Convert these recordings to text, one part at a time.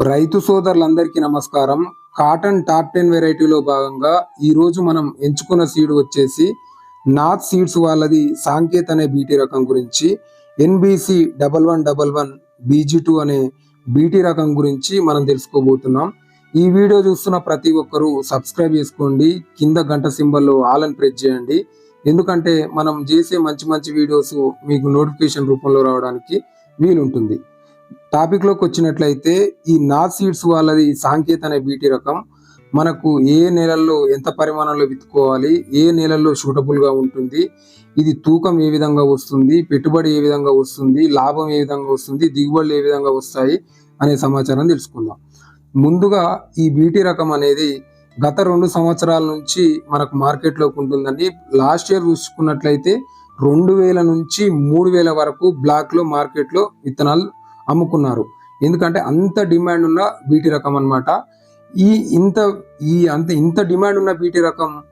రైతు సోదరులందరికీ నమస్కారం. కాటన్ టాప్ టెన్ వెరైటీలో భాగంగా ఈ రోజు మనం ఎంచుకున్న సీడ్ వచ్చేసి నాథ్ సీడ్స్ వాళ్ళది సాంకేత్ అనే బీటీ రకం గురించి NBC double one double one BG two అనే బీటీ రకం గురించి మనం తెలుసుకోబోతున్నాం. ఈ వీడియో చూస్తున్న ప్రతి ఒక్కరూ సబ్స్క్రైబ్ చేసుకోండి. కింద గంట సింబల్లో ఆల్ అని ప్రెస్ చేయండి. ఎందుకంటే మనం చేసే మంచి మంచి వీడియోస్ మీకు నోటిఫికేషన్ రూపంలో రావడానికి వీలుంటుంది. టాపిక్లోకి వచ్చినట్లయితే ఈ నాట్ సీడ్స్ వాళ్ళది సాంకేత అనే బీటీ రకం మనకు ఏ నెలల్లో ఎంత పరిమాణంలో విత్తుకోవాలి ఏ నెలల్లో సూటబుల్గా ఉంటుంది ఇది తూకం ఏ విధంగా వస్తుంది పెట్టుబడి ఏ విధంగా వస్తుంది లాభం ఏ విధంగా వస్తుంది దిగుబడులు ఏ విధంగా వస్తాయి అనే సమాచారం తెలుసుకుందాం. ముందుగా ఈ బీటీ రకం అనేది గత రెండు సంవత్సరాల నుంచి మనకు మార్కెట్లోకి ఉంటుందండి. లాస్ట్ ఇయర్ చూసుకున్నట్లయితే రెండు వేల నుంచి మూడు వేల వరకు బ్లాక్లో మార్కెట్లో విత్తనాలు అమ్ముకున్నారు. ఎందుకంటే అంత డిమాండ్ ఉన్న బీటీ రకం అన్నమాట. ఈ ఇంత ఈ అంత ఇంత డిమాండ్ ఉన్న బీటీ రకం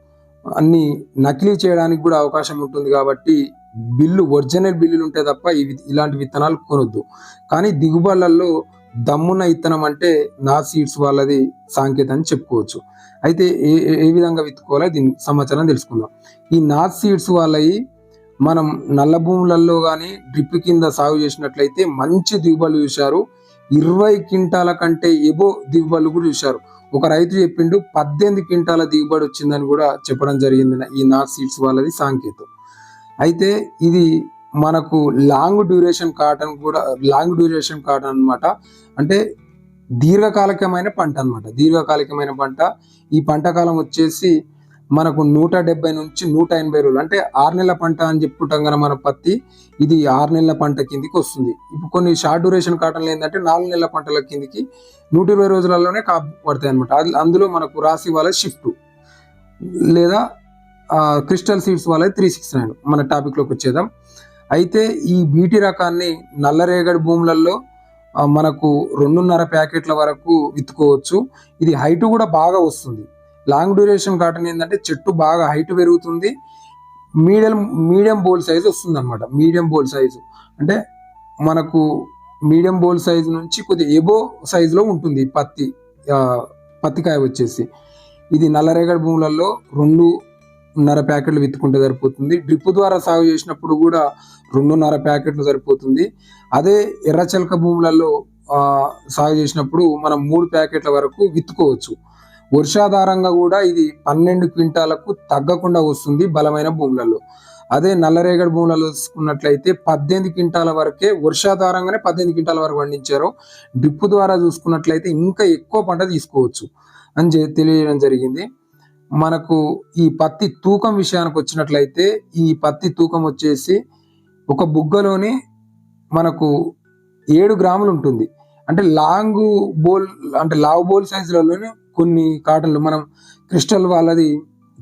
అన్ని నకిలీ చేయడానికి కూడా అవకాశం ఉంటుంది కాబట్టి బిల్లు ఒరిజినల్ బిల్లులు ఉంటే తప్ప ఇవి ఇలాంటి విత్తనాలు కొనొద్దు. కానీ దిగుబడులలో దమ్మున్న విత్తనం అంటే నా సీడ్స్ వాళ్ళది సాంకేతం అని చెప్పుకోవచ్చు. అయితే ఏ ఏ- విధంగా విత్తుకోవాలో దీని సమాచారం తెలుసుకుందాం. ఈ నా సీడ్స్ వాళ్ళవి మనం నల్ల భూములలో కానీ డ్రిప్ కింద సాగు చేసినట్లయితే మంచి దిగుబడులు చూశారు. ఇరవై క్వింటాల కంటే ఎబో దిగుబడులు కూడా చూశారు. ఒక రైతు చెప్పిండు పద్దెనిమిది క్వింటాల దిగుబడి వచ్చిందని కూడా చెప్పడం జరిగింది ఈ నాట్ సీడ్స్ వాళ్ళది సాంకేతం. అయితే ఇది మనకు లాంగ్ డ్యూరేషన్ కాటన్ కూడా లాంగ్ డ్యూరేషన్ కాటన్ అన్నమాట. అంటే దీర్ఘకాలికమైన పంట అన్నమాట. దీర్ఘకాలికమైన పంట. ఈ పంట కాలం వచ్చేసి మనకు నూట డెబ్బై నుంచి నూట ఎనభై రోజులు అంటే ఆరు నెలల పంట అని చెప్పుకుంటాం కదా మన పత్తి ఇది ఆరు నెలల పంట కిందికి వస్తుంది. ఇప్పుడు కొన్ని షార్ట్ డ్యూరేషన్ కాటన్లు ఏంటంటే నాలుగు నెలల పంటల కిందికి నూట ఇరవై రోజులలోనే కాపు పడతాయి అనమాట అందులో మనకు రాసి వాళ్ళ షిఫ్ట్ లేదా క్రిస్టల్ సీడ్స్ వాళ్ళది త్రీ సిక్స్ నైన్ మన టాపిక్లోకి వచ్చేద్దాం. అయితే ఈ బీటీ రకాన్ని నల్లరేగడి భూములలో మనకు రెండున్నర ప్యాకెట్ల వరకు విత్తుకోవచ్చు. ఇది హైట్ కూడా బాగా వస్తుంది. లాంగ్ డ్యూరేషన్ కాటన్ ఏంటంటే చెట్టు బాగా హైట్ పెరుగుతుంది. మీడియం మీడియం బోల్ సైజు వస్తుంది అనమాట మీడియం బోల్ సైజు అంటే మనకు మీడియం బోల్ సైజు నుంచి కొద్దిగా ఎబో సైజులో ఉంటుంది పత్తి పత్తికాయ వచ్చేసి. ఇది నల్లరేగడి భూములలో రెండున్నర ప్యాకెట్లు విత్తుకుంటే సరిపోతుంది. డ్రిప్ ద్వారా సాగు చేసినప్పుడు కూడా రెండున్నర ప్యాకెట్లు సరిపోతుంది. అదే ఎర్రచలక భూములలో సాగు చేసినప్పుడు మనం మూడు ప్యాకెట్ల వరకు విత్తుకోవచ్చు. వర్షాధారంగా కూడా ఇది పన్నెండు క్వింటాలకు తగ్గకుండా వస్తుంది బలమైన భూములలో. అదే నల్లరేగడి భూములలో చూసుకున్నట్లయితే పద్దెనిమిది క్వింటాల వరకే వర్షాధారంగానే పద్దెనిమిది క్వింటాల వరకు పండించారు. డ్రిప్ ద్వారా చూసుకున్నట్లయితే ఇంకా ఎక్కువ పంట తీసుకోవచ్చు అని తెలియడం జరిగింది. మనకు ఈ పత్తి తూకం విషయానికి వచ్చినట్లయితే ఈ పత్తి తూకం వచ్చేసి ఒక బుగ్గలోని మనకు ఏడు గ్రాములు ఉంటుంది. అంటే లాంగ్ బోల్ అంటే లావ్ బోల్ సైజులలోనే కొన్ని కాటన్లు మనం క్రిస్టల్ వాళ్ళది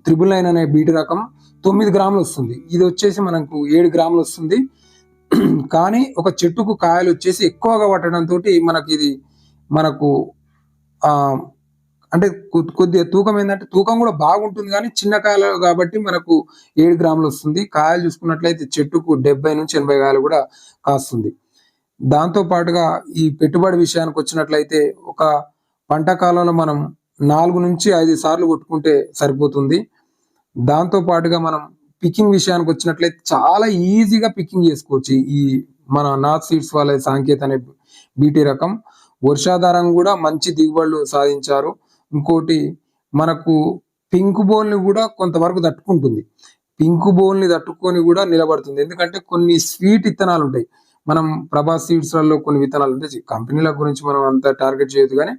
త్రిబుల్ నైన్ అనే బీటి రకం తొమ్మిది గ్రాములు వస్తుంది. ఇది వచ్చేసి మనకు ఏడు గ్రాములు వస్తుంది. కానీ ఒక చెట్టుకు కాయలు వచ్చేసి ఎక్కువగా పట్టడంతో మనకి ఇది మనకు అంటే కొద్దిగా తూకం ఏంటంటే తూకం కూడా బాగుంటుంది కానీ చిన్న కాయలు కాబట్టి మనకు ఏడు గ్రాములు వస్తుంది. కాయలు చూసుకున్నట్లయితే చెట్టుకు డెబ్బై నుంచి ఎనభై కాయలు కూడా కాస్తుంది. దాంతో పాటుగా ఈ పెట్టుబడి విషయానికి వచ్చినట్లయితే ఒక పంట కాలంలో మనం నాలుగు నుంచి ఐదు సార్లు కొట్టుకుంటే సరిపోతుంది. దాంతో పాటుగా మనం పికింగ్ విషయానికి వచ్చినట్లయితే చాలా ఈజీగా పికింగ్ చేసుకోవచ్చు ఈ మన నార్త్ సీడ్స్ వాళ్ళ సాంకేత అనే బీటీ రకం. వర్షాధారం కూడా మంచి దిగుబడులు సాధించారు. ఇంకోటి మనకు పింక్ బోల్ని కూడా కొంతవరకు తట్టుకుంటుంది. పింక్ బోల్ని తట్టుకొని కూడా నిలబడుతుంది. ఎందుకంటే కొన్ని స్వీట్ ఇత్తనాలు ఉంటాయి. మనం ప్రభాస్ సీడ్స్లలో కొన్ని విత్తనాలు అంటే కంపెనీల గురించి మనం అంత టార్గెట్ చేయదు కానీ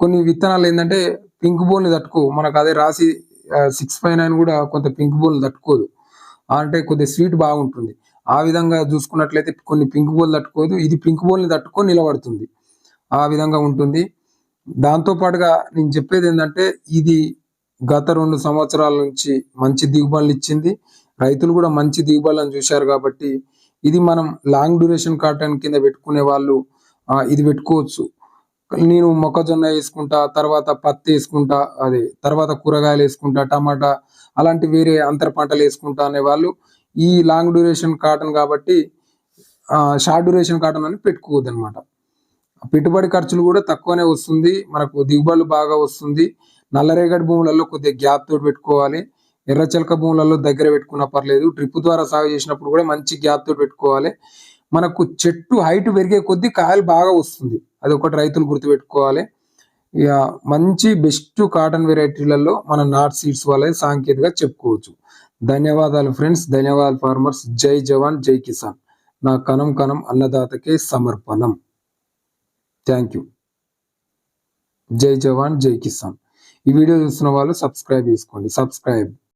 కొన్ని విత్తనాలు ఏంటంటే పింక్ బోల్ని తట్టుకో. మనకు అదే రాసి సిక్స్ ఫైవ్ నైన్ కూడా కొంత పింక్ బోల్ తట్టుకోదు. అంటే కొద్దిగా స్వీట్ బాగుంటుంది. ఆ విధంగా చూసుకున్నట్లయితే కొన్ని పింక్ బోల్ తట్టుకోదు. ఇది పింక్ బోల్ని తట్టుకొని నిలబడుతుంది. ఆ విధంగా ఉంటుంది. దాంతో పాటుగా నేను చెప్పేది ఏంటంటే ఇది గత రెండు సంవత్సరాల నుంచి మంచి దిగుబడులు ఇచ్చింది. రైతులు కూడా మంచి దిగుబడులను చూశారు కాబట్టి ఇది మనం లాంగ్ డ్యూరేషన్ కాటన్ కింద పెట్టుకునే వాళ్ళు ఇది పెట్టుకోవచ్చు. నేను మొక్కజొన్న వేసుకుంటా తర్వాత పత్తి వేసుకుంటా అదే తర్వాత కూరగాయలు వేసుకుంటా టమాటా అలాంటి వేరే అంతర పంటలు వేసుకుంటా అనే వాళ్ళు ఈ లాంగ్ డ్యూరేషన్ కాటన్ కాబట్టి షార్ట్ డ్యూరేషన్ కాటన్ అని పెట్టుకోవద్దు అనమాట పెట్టుబడి ఖర్చులు కూడా తక్కువనే వస్తుంది మనకు దిగుబడులు బాగా వస్తుంది. నల్లరేగడి భూములలో కొద్దిగా గ్యాప్ తోటి పెట్టుకోవాలి. ఎర్రచలక భూములలో దగ్గర పెట్టుకున్నా పర్లేదు. డ్రిప్ ద్వారా సాగు చేసినప్పుడు కూడా మంచి గ్యాప్ తోటి పెట్టుకోవాలి. మనకు చెట్టు హైట్ పెరిగే కొద్దీ కాయలు బాగా వస్తుంది. అది ఒకటి రైతులు గుర్తుపెట్టుకోవాలి. ఇక మంచి బెస్ట్ కాటన్ వెరైటీలలో మన నాట్ సీడ్స్ వాళ్ళది సాంకేతిక చెప్పుకోవచ్చు. ధన్యవాదాలు ఫ్రెండ్స్ ధన్యవాదాలు ఫార్మర్స్ జై జవాన్ జై కిసాన్. నా కణం కణం అన్నదాతకే సమర్పణం. థ్యాంక్ యూ జై జవాన్ జై కిసాన్. ఈ వీడియో చూస్తున్న వాళ్ళు సబ్స్క్రైబ్ చేసుకోండి. సబ్స్క్రైబ్